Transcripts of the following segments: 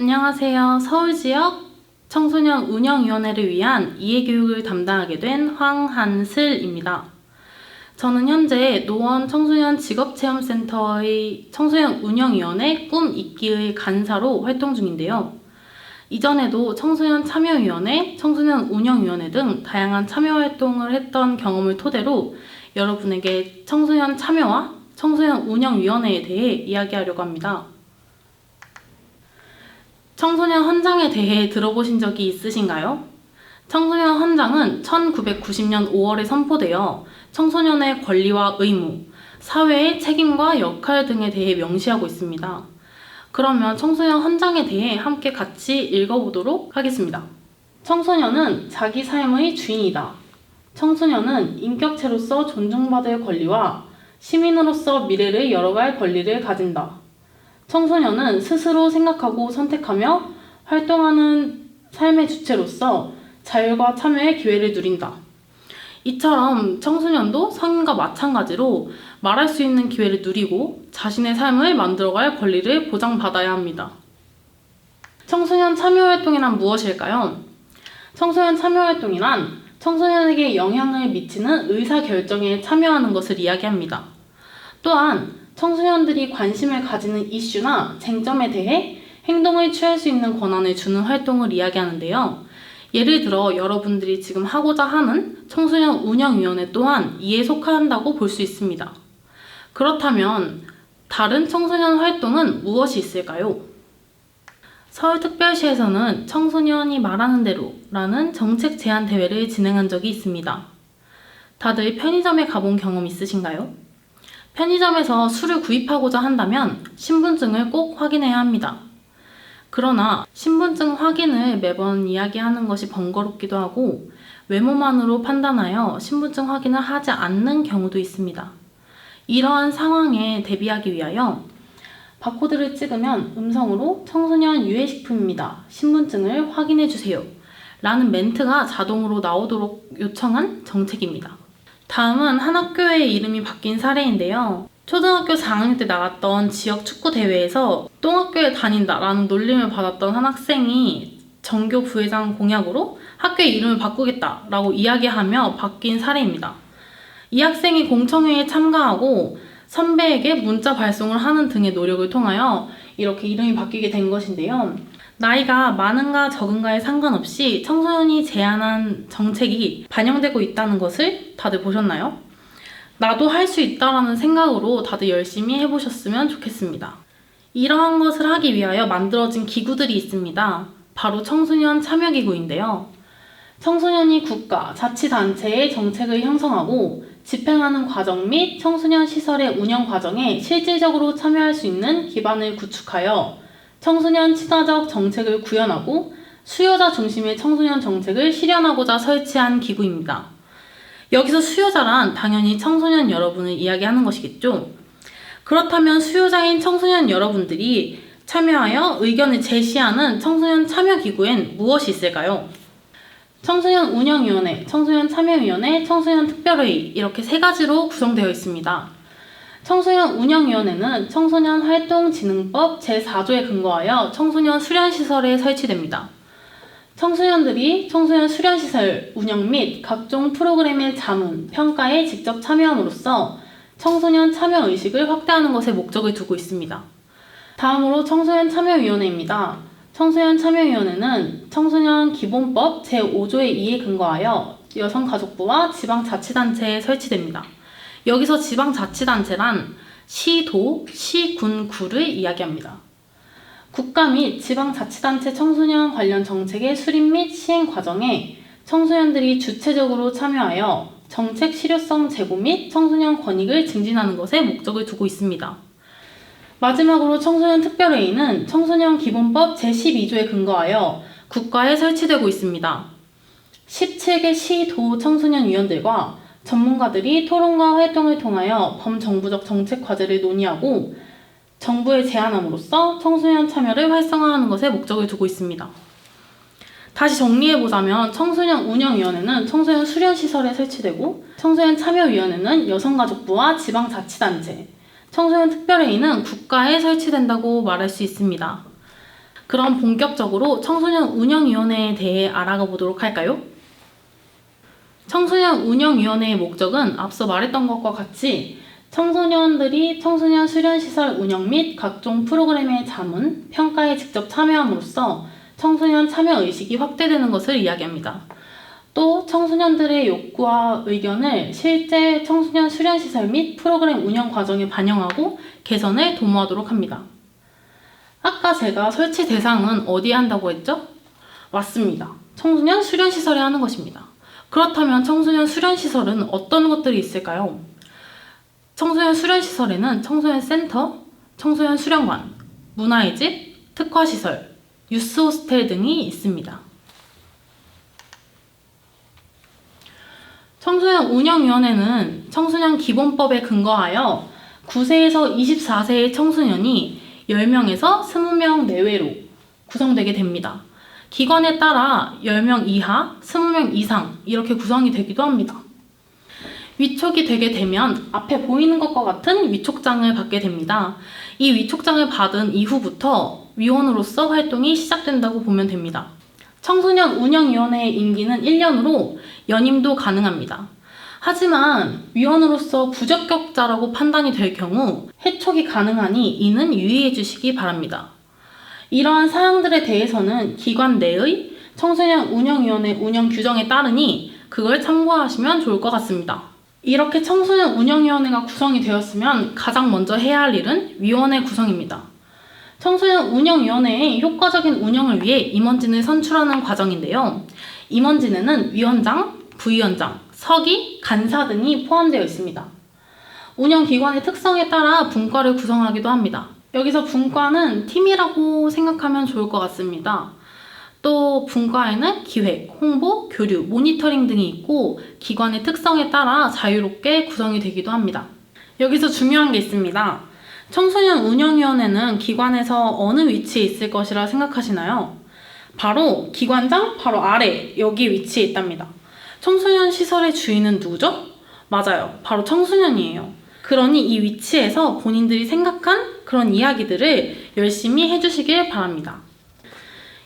안녕하세요. 서울 지역 청소년 운영위원회를 위한 이해교육을 담당하게 된 황한슬입니다. 저는 현재 노원 청소년 직업체험센터의 청소년 운영위원회 꿈 있기의 간사로 활동 중인데요. 이전에도 청소년 참여위원회, 청소년 운영위원회 등 다양한 참여 활동을 했던 경험을 토대로 여러분에게 청소년 참여와 청소년 운영위원회에 대해 이야기하려고 합니다. 청소년 헌장에 대해 들어보신 적이 있으신가요? 청소년 헌장은 1990년 5월에 선포되어 청소년의 권리와 의무, 사회의 책임과 역할 등에 대해 명시하고 있습니다. 그러면 청소년 헌장에 대해 함께 같이 읽어보도록 하겠습니다. 청소년은 자기 삶의 주인이다. 청소년은 인격체로서 존중받을 권리와 시민으로서 미래를 열어갈 권리를 가진다. 청소년은 스스로 생각하고 선택하며 활동하는 삶의 주체로서 자율과 참여의 기회를 누린다. 이처럼 청소년도 성인과 마찬가지로 말할 수 있는 기회를 누리고 자신의 삶을 만들어갈 권리를 보장받아야 합니다. 청소년 참여활동이란 무엇일까요? 청소년 참여활동이란 청소년에게 영향을 미치는 의사결정에 참여하는 것을 이야기합니다. 또한 청소년들이 관심을 가지는 이슈나 쟁점에 대해 행동을 취할 수 있는 권한을 주는 활동을 이야기하는데요. 예를 들어 여러분들이 지금 하고자 하는 청소년 운영위원회 또한 이에 속한다고 볼 수 있습니다. 그렇다면 다른 청소년 활동은 무엇이 있을까요? 서울특별시에서는 청소년이 말하는 대로 라는 정책 제안 대회를 진행한 적이 있습니다. 다들 편의점에 가본 경험 있으신가요? 편의점에서 술을 구입하고자 한다면 신분증을 꼭 확인해야 합니다. 그러나 신분증 확인을 매번 이야기하는 것이 번거롭기도 하고 외모만으로 판단하여 신분증 확인을 하지 않는 경우도 있습니다. 이러한 상황에 대비하기 위하여 바코드를 찍으면 음성으로 청소년 유해식품입니다. 신분증을 확인해 주세요. 라는 멘트가 자동으로 나오도록 요청한 정책입니다. 다음은 한 학교의 이름이 바뀐 사례인데요. 초등학교 4학년 때 나갔던 지역 축구 대회에서 똥학교에 다닌다라는 놀림을 받았던 한 학생이 전교 부회장 공약으로 학교의 이름을 바꾸겠다라고 이야기하며 바뀐 사례입니다. 이 학생이 공청회에 참가하고 선배에게 문자 발송을 하는 등의 노력을 통하여 이렇게 이름이 바뀌게 된 것인데요. 나이가 많은가 적은가에 상관없이 청소년이 제안한 정책이 반영되고 있다는 것을 다들 보셨나요? 나도 할 수 있다라는 생각으로 다들 열심히 해보셨으면 좋겠습니다. 이러한 것을 하기 위하여 만들어진 기구들이 있습니다. 바로 청소년 참여기구인데요. 청소년이 국가, 자치단체의 정책을 형성하고 집행하는 과정 및 청소년 시설의 운영 과정에 실질적으로 참여할 수 있는 기반을 구축하여 청소년 친화적 정책을 구현하고 수요자 중심의 청소년 정책을 실현하고자 설치한 기구입니다. 여기서 수요자란 당연히 청소년 여러분을 이야기하는 것이겠죠. 그렇다면 수요자인 청소년 여러분들이 참여하여 의견을 제시하는 청소년 참여 기구엔 무엇이 있을까요? 청소년 운영위원회, 청소년 참여위원회, 청소년 특별회의 이렇게 세 가지로 구성되어 있습니다. 청소년 운영위원회는 청소년 활동진흥법 제4조에 근거하여 청소년 수련시설에 설치됩니다. 청소년들이 청소년 수련시설 운영 및 각종 프로그램의 자문, 평가에 직접 참여함으로써 청소년 참여 의식을 확대하는 것에 목적을 두고 있습니다. 다음으로 청소년 참여위원회입니다. 청소년 참여위원회는 청소년 기본법 제5조의 2에 근거하여 여성가족부와 지방자치단체에 설치됩니다. 여기서 지방자치단체란 시도, 시군, 구를 이야기합니다. 국가 및 지방자치단체 청소년 관련 정책의 수립 및 시행 과정에 청소년들이 주체적으로 참여하여 정책 실효성 제고 및 청소년 권익을 증진하는 것에 목적을 두고 있습니다. 마지막으로 청소년 특별회의는 청소년 기본법 제12조에 근거하여 국가에 설치되고 있습니다. 17개 시, 도 청소년 위원들과 전문가들이 토론과 활동을 통하여 범정부적 정책 과제를 논의하고 정부에 제안함으로써 청소년 참여를 활성화하는 것에 목적을 두고 있습니다. 다시 정리해보자면 청소년 운영위원회는 청소년 수련시설에 설치되고 청소년 참여위원회는 여성가족부와 지방자치단체, 청소년 특별회의는 국가에 설치된다고 말할 수 있습니다. 그럼 본격적으로 청소년 운영위원회에 대해 알아가 보도록 할까요? 청소년 운영위원회의 목적은 앞서 말했던 것과 같이 청소년들이 청소년 수련시설 운영 및 각종 프로그램의 자문, 평가에 직접 참여함으로써 청소년 참여 의식이 확대되는 것을 이야기합니다. 또 청소년들의 욕구와 의견을 실제 청소년 수련시설 및 프로그램 운영 과정에 반영하고 개선을 도모하도록 합니다. 아까 제가 설치 대상은 어디에 한다고 했죠? 맞습니다. 청소년 수련시설에 하는 것입니다. 그렇다면 청소년 수련시설은 어떤 것들이 있을까요? 청소년 수련시설에는 청소년 센터, 청소년 수련관, 문화의 집, 특화시설, 유스 호스텔 등이 있습니다. 청소년 운영위원회는 청소년 기본법에 근거하여 9세에서 24세의 청소년이 10명에서 20명 내외로 구성되게 됩니다. 기관에 따라 10명 이하, 20명 이상 이렇게 구성이 되기도 합니다. 위촉이 되게 되면 앞에 보이는 것과 같은 위촉장을 받게 됩니다. 이 위촉장을 받은 이후부터 위원으로서 활동이 시작된다고 보면 됩니다. 청소년 운영위원회의 임기는 1년으로 연임도 가능합니다. 하지만 위원으로서 부적격자라고 판단이 될 경우 해촉이 가능하니 이는 유의해 주시기 바랍니다. 이러한 사항들에 대해서는 기관 내의 청소년 운영위원회 운영 규정에 따르니 그걸 참고하시면 좋을 것 같습니다. 이렇게 청소년 운영위원회가 구성이 되었으면 가장 먼저 해야 할 일은 위원회 구성입니다. 청소년 운영위원회의 효과적인 운영을 위해 임원진을 선출하는 과정인데요. 임원진에는 위원장, 부위원장, 서기, 간사 등이 포함되어 있습니다. 운영기관의 특성에 따라 분과를 구성하기도 합니다. 여기서 분과는 팀이라고 생각하면 좋을 것 같습니다. 또 분과에는 기획, 홍보, 교류, 모니터링 등이 있고 기관의 특성에 따라 자유롭게 구성이 되기도 합니다. 여기서 중요한 게 있습니다. 청소년 운영위원회는 기관에서 어느 위치에 있을 것이라 생각하시나요? 바로 기관장 바로 아래 여기 위치에 있답니다. 청소년 시설의 주인은 누구죠? 맞아요. 바로 청소년이에요. 그러니 이 위치에서 본인들이 생각한 그런 이야기들을 열심히 해주시길 바랍니다.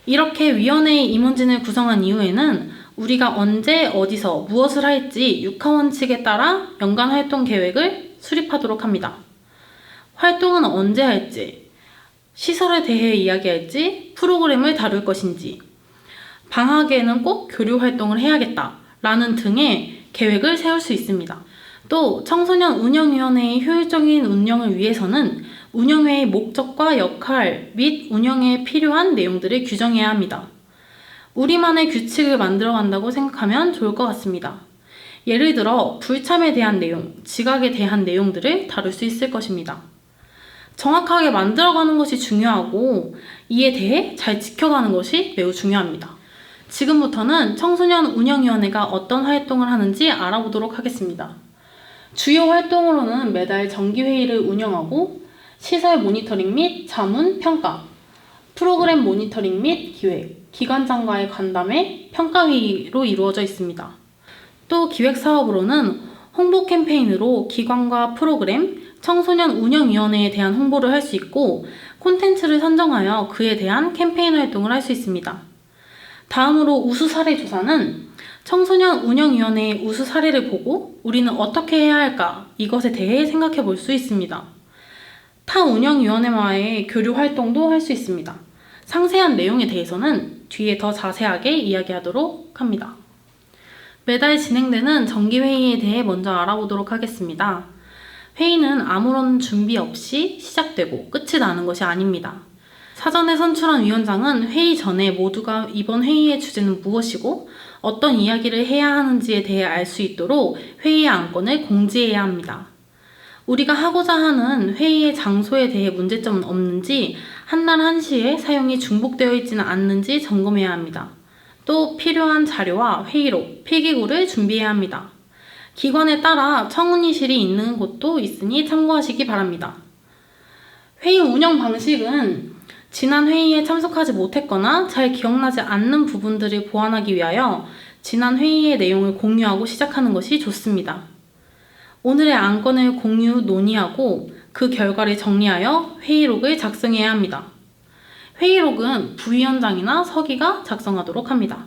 이렇게 위원회의 임원진을 구성한 이후에는 우리가 언제 어디서 무엇을 할지 육하 원칙에 따라 연간 활동 계획을 수립하도록 합니다. 활동은 언제 할지, 시설에 대해 이야기할지, 프로그램을 다룰 것인지, 방학에는 꼭 교류 활동을 해야겠다. 라는 등의 계획을 세울 수 있습니다. 또 청소년 운영위원회의 효율적인 운영을 위해서는 운영회의 목적과 역할 및 운영에 필요한 내용들을 규정해야 합니다. 우리만의 규칙을 만들어 간다고 생각하면 좋을 것 같습니다. 예를 들어 불참에 대한 내용, 지각에 대한 내용들을 다룰 수 있을 것입니다. 정확하게 만들어가는 것이 중요하고 이에 대해 잘 지켜가는 것이 매우 중요합니다. 지금부터는 청소년 운영위원회가 어떤 활동을 하는지 알아보도록 하겠습니다. 주요 활동으로는 매달 정기회의를 운영하고 시설 모니터링 및 자문 평가, 프로그램 모니터링 및 기획, 기관장과의 간담회, 평가회의로 이루어져 있습니다. 또 기획 사업으로는 홍보 캠페인으로 기관과 프로그램, 청소년 운영위원회에 대한 홍보를 할 수 있고 콘텐츠를 선정하여 그에 대한 캠페인 활동을 할 수 있습니다. 다음으로 우수 사례 조사는 청소년 운영위원회의 우수 사례를 보고 우리는 어떻게 해야 할까 이것에 대해 생각해 볼 수 있습니다. 타 운영위원회와의 교류 활동도 할 수 있습니다. 상세한 내용에 대해서는 뒤에 더 자세하게 이야기하도록 합니다. 매달 진행되는 정기회의에 대해 먼저 알아보도록 하겠습니다. 회의는 아무런 준비 없이 시작되고 끝이 나는 것이 아닙니다. 사전에 선출한 위원장은 회의 전에 모두가 이번 회의의 주제는 무엇이고 어떤 이야기를 해야 하는지에 대해 알 수 있도록 회의의 안건을 공지해야 합니다. 우리가 하고자 하는 회의의 장소에 대해 문제점은 없는지 한날 한시에 사용이 중복되어 있지는 않는지 점검해야 합니다. 또 필요한 자료와 회의록, 필기구를 준비해야 합니다. 기관에 따라 청문위실이 있는 곳도 있으니 참고하시기 바랍니다. 회의 운영 방식은 지난 회의에 참석하지 못했거나 잘 기억나지 않는 부분들을 보완하기 위하여 지난 회의의 내용을 공유하고 시작하는 것이 좋습니다. 오늘의 안건을 공유, 논의하고 그 결과를 정리하여 회의록을 작성해야 합니다. 회의록은 부위원장이나 서기가 작성하도록 합니다.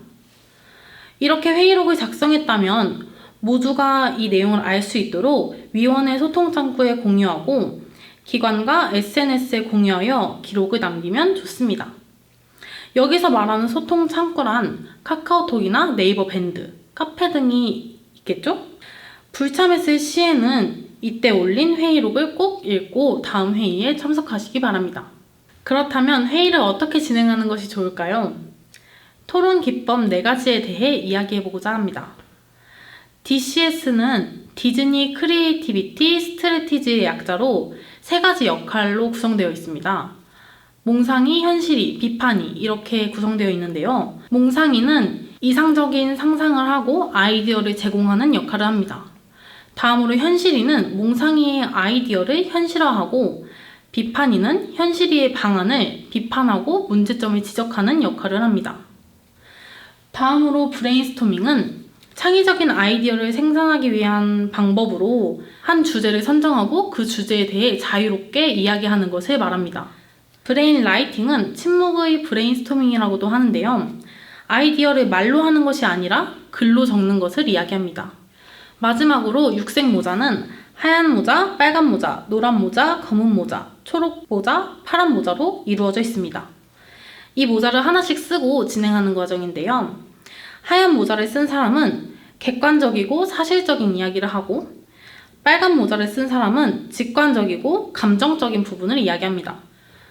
이렇게 회의록을 작성했다면 모두가 이 내용을 알 수 있도록 위원회 소통 창구에 공유하고 기관과 SNS에 공유하여 기록을 남기면 좋습니다. 여기서 말하는 소통 창구란 카카오톡이나 네이버 밴드, 카페 등이 있겠죠? 불참했을 시에는 이때 올린 회의록을 꼭 읽고 다음 회의에 참석하시기 바랍니다. 그렇다면 회의를 어떻게 진행하는 것이 좋을까요? 토론 기법 4가지에 대해 이야기해보고자 합니다. DCS는 디즈니 크리에이티비티 스트래티지의 약자로 세 가지 역할로 구성되어 있습니다. 몽상이, 현실이, 비판이 이렇게 구성되어 있는데요. 몽상이는 이상적인 상상을 하고 아이디어를 제공하는 역할을 합니다. 다음으로 현실이는 몽상이의 아이디어를 현실화하고 비판이는 현실이의 방안을 비판하고 문제점을 지적하는 역할을 합니다. 다음으로 브레인스토밍은 창의적인 아이디어를 생산하기 위한 방법으로 한 주제를 선정하고 그 주제에 대해 자유롭게 이야기하는 것을 말합니다. 브레인 라이팅은 침묵의 브레인스토밍이라고도 하는데요. 아이디어를 말로 하는 것이 아니라 글로 적는 것을 이야기합니다. 마지막으로 육색 모자는 하얀 모자, 빨간 모자, 노란 모자, 검은 모자, 초록 모자, 파란 모자로 이루어져 있습니다. 이 모자를 하나씩 쓰고 진행하는 과정인데요. 하얀 모자를 쓴 사람은 객관적이고 사실적인 이야기를 하고 빨간 모자를 쓴 사람은 직관적이고 감정적인 부분을 이야기합니다.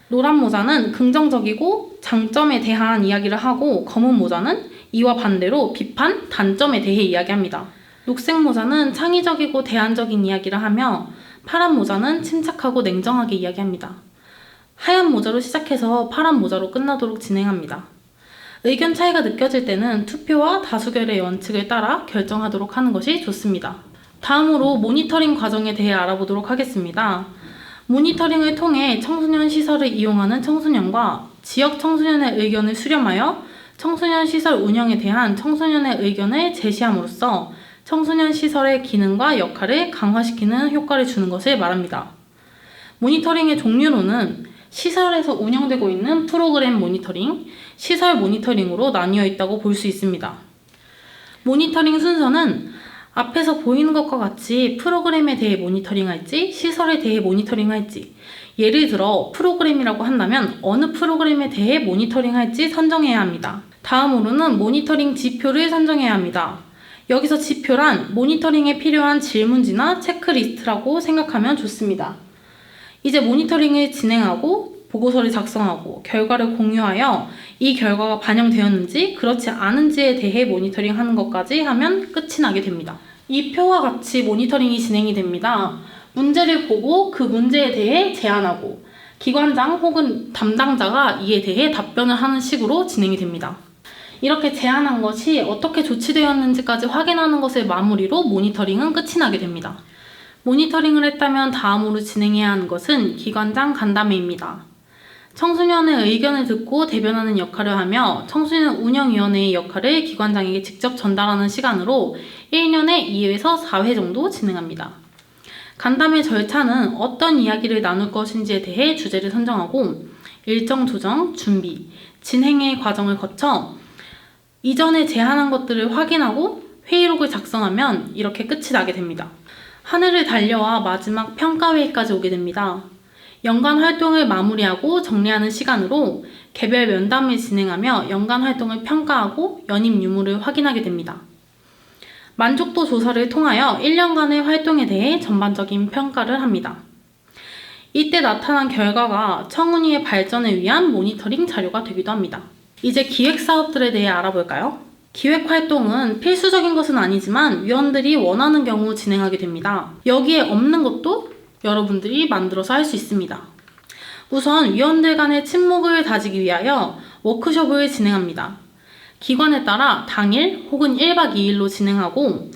노란 모자는 긍정적이고 장점에 대한 이야기를 하고 검은 모자는 이와 반대로 비판, 단점에 대해 이야기합니다. 녹색 모자는 창의적이고 대안적인 이야기를 하며 파란 모자는 침착하고 냉정하게 이야기합니다. 하얀 모자로 시작해서 파란 모자로 끝나도록 진행합니다. 의견 차이가 느껴질 때는 투표와 다수결의 원칙을 따라 결정하도록 하는 것이 좋습니다. 다음으로 모니터링 과정에 대해 알아보도록 하겠습니다. 모니터링을 통해 청소년 시설을 이용하는 청소년과 지역 청소년의 의견을 수렴하여 청소년 시설 운영에 대한 청소년의 의견을 제시함으로써 청소년 시설의 기능과 역할을 강화시키는 효과를 주는 것을 말합니다. 모니터링의 종류로는 시설에서 운영되고 있는 프로그램 모니터링, 시설 모니터링으로 나뉘어 있다고 볼 수 있습니다. 모니터링 순서는 앞에서 보이는 것과 같이 프로그램에 대해 모니터링할지 시설에 대해 모니터링할지 예를 들어 프로그램이라고 한다면 어느 프로그램에 대해 모니터링할지 선정해야 합니다. 다음으로는 모니터링 지표를 선정해야 합니다. 여기서 지표란 모니터링에 필요한 질문지나 체크리스트라고 생각하면 좋습니다. 이제 모니터링을 진행하고 보고서를 작성하고 결과를 공유하여 이 결과가 반영되었는지 그렇지 않은지에 대해 모니터링 하는 것까지 하면 끝이 나게 됩니다. 이 표와 같이 모니터링이 진행이 됩니다. 문제를 보고 그 문제에 대해 제안하고 기관장 혹은 담당자가 이에 대해 답변을 하는 식으로 진행이 됩니다. 이렇게 제안한 것이 어떻게 조치되었는지까지 확인하는 것을 마무리로 모니터링은 끝이 나게 됩니다. 모니터링을 했다면 다음으로 진행해야 하는 것은 기관장 간담회입니다. 청소년의 의견을 듣고 대변하는 역할을 하며 청소년 운영위원회의 역할을 기관장에게 직접 전달하는 시간으로 1년에 2회에서 4회 정도 진행합니다. 간담회 절차는 어떤 이야기를 나눌 것인지에 대해 주제를 선정하고 일정 조정, 준비, 진행의 과정을 거쳐 이전에 제안한 것들을 확인하고 회의록을 작성하면 이렇게 끝이 나게 됩니다. 한 해를 달려와 마지막 평가회의까지 오게 됩니다. 연간 활동을 마무리하고 정리하는 시간으로 개별 면담을 진행하며 연간 활동을 평가하고 연임 유무를 확인하게 됩니다. 만족도 조사를 통하여 1년간의 활동에 대해 전반적인 평가를 합니다. 이때 나타난 결과가 청운이의 발전을 위한 모니터링 자료가 되기도 합니다. 이제 기획 사업들에 대해 알아볼까요? 기획 활동은 필수적인 것은 아니지만 위원들이 원하는 경우 진행하게 됩니다. 여기에 없는 것도 여러분들이 만들어서 할 수 있습니다. 우선 위원들 간의 친목을 다지기 위하여 워크숍을 진행합니다. 기관에 따라 당일 혹은 1박 2일로 진행하고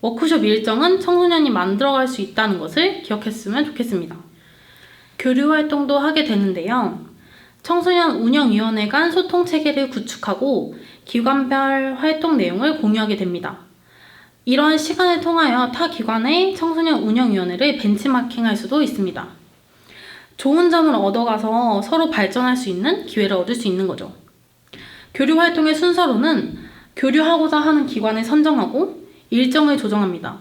워크숍 일정은 청소년이 만들어갈 수 있다는 것을 기억했으면 좋겠습니다. 교류 활동도 하게 되는데요. 청소년 운영위원회 간 소통 체계를 구축하고 기관별 활동 내용을 공유하게 됩니다. 이러한 시간을 통하여 타 기관의 청소년 운영위원회를 벤치마킹할 수도 있습니다. 좋은 점을 얻어가서 서로 발전할 수 있는 기회를 얻을 수 있는 거죠. 교류 활동의 순서로는 교류하고자 하는 기관을 선정하고 일정을 조정합니다.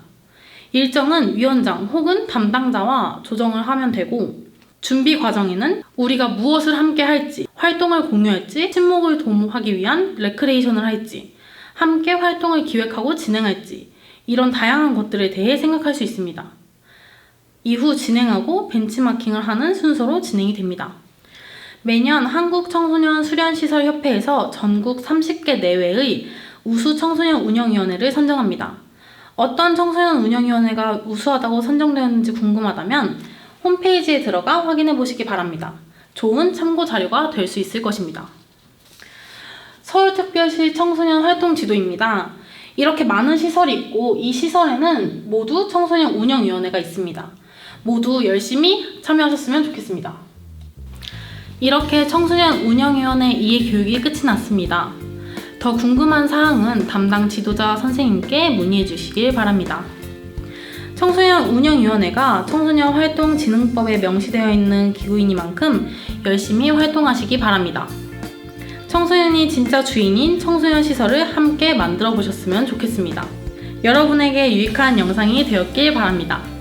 일정은 위원장 혹은 담당자와 조정을 하면 되고 준비 과정에는 우리가 무엇을 함께 할지, 활동을 공유할지, 친목을 도모하기 위한 레크레이션을 할지, 함께 활동을 기획하고 진행할지 이런 다양한 것들에 대해 생각할 수 있습니다. 이후 진행하고 벤치마킹을 하는 순서로 진행이 됩니다. 매년 한국청소년 수련시설협회에서 전국 30개 내외의 우수 청소년 운영위원회를 선정합니다. 어떤 청소년 운영위원회가 우수하다고 선정되었는지 궁금하다면 홈페이지에 들어가 확인해 보시기 바랍니다. 좋은 참고 자료가 될 수 있을 것입니다. 서울특별시 청소년 활동 지도입니다. 이렇게 많은 시설이 있고 이 시설에는 모두 청소년 운영위원회가 있습니다. 모두 열심히 참여하셨으면 좋겠습니다. 이렇게 청소년 운영위원회 이해 교육이 끝이 났습니다. 더 궁금한 사항은 담당 지도자 선생님께 문의해 주시길 바랍니다. 청소년 운영위원회가 청소년 활동 진흥법에 명시되어 있는 기구이니만큼 열심히 활동하시기 바랍니다. 청소년이 진짜 주인인 청소년 시설을 함께 만들어 보셨으면 좋겠습니다. 여러분에게 유익한 영상이 되었길 바랍니다.